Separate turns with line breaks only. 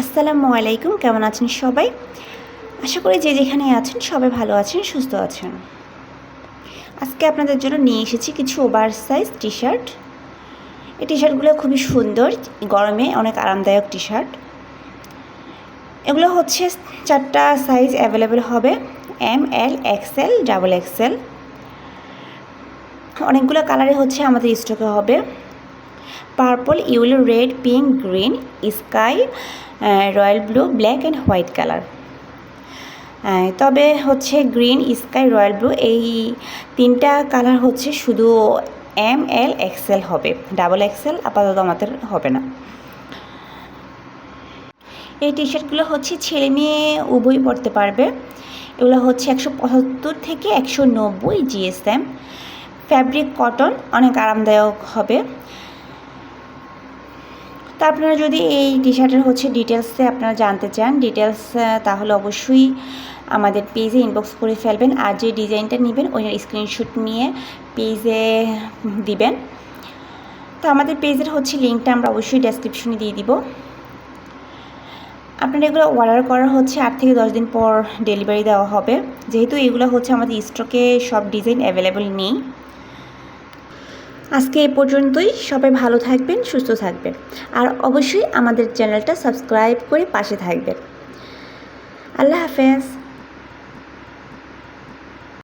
আসসালামু আলাইকুম, কেমন আছেন সবাই? আশা করি যে যেখানে আছেন সবাই ভালো আছেন, সুস্থ আছেন। আজকে আপনাদের জন্য নিয়ে এসেছি কিছু ওভার সাইজ টি শার্ট এই টি শার্টগুলো খুবই সুন্দর, গরমে অনেক আরামদায়ক টি শার্ট এগুলো হচ্ছে চারটা সাইজ অ্যাভেলেবেল হবে M L XL double XL অনেকগুলো কালারে হচ্ছে আমাদের স্টকে হবে। Purple yellow red, pink, green, sky royal blue, black and white colour. তবে হচ্ছে গ্রিন, স্কাই, রয়্যাল ব্লু, এই তিনটা কালার হচ্ছে শুধু এম, এল এক্সেল হবে। ডাবল এক্সেল আপাতত আমাদের হবে না। এই টি শার্টগুলো হচ্ছে ছেলে মেয়ে উভয় পরতে পারবে। এগুলো হচ্ছে একশো পঁচাত্তর থেকে একশো নব্বই জিএসএম। ফ্যাব্রিক কটন অনেক আরামদায়ক হবে। তা আপনারা যদি এই টি শার্টের হচ্ছে ডিটেলসে আপনারা জানতে চান ডিটেলস তাহলে অবশ্যই আমাদের পেজে ইনবক্স করে ফেলবেন আর যে ডিজাইনটা নেবেন ওইটার স্ক্রিনশট নিয়ে পেজে দিবেন। তো আমাদের পেজের হচ্ছে লিঙ্কটা আমরা অবশ্যই ডেসক্রিপশনে দিয়ে দিব। আপনার এগুলো অর্ডার করা হচ্ছে আট থেকে দশ দিন পর ডেলিভারি দেওয়া হবে। যেহেতু এগুলো হচ্ছে আমাদের স্টকে সব ডিজাইন অ্যাভেলেবেল নেই। আজকে এ পর্যন্তই। সবাই ভালো থাকবেন, সুস্থ থাকবেন। আর অবশ্যই আমাদের চ্যানেলটা সাবস্ক্রাইব করে পাশে থাকবেন। আল্লাহ হাফেজ।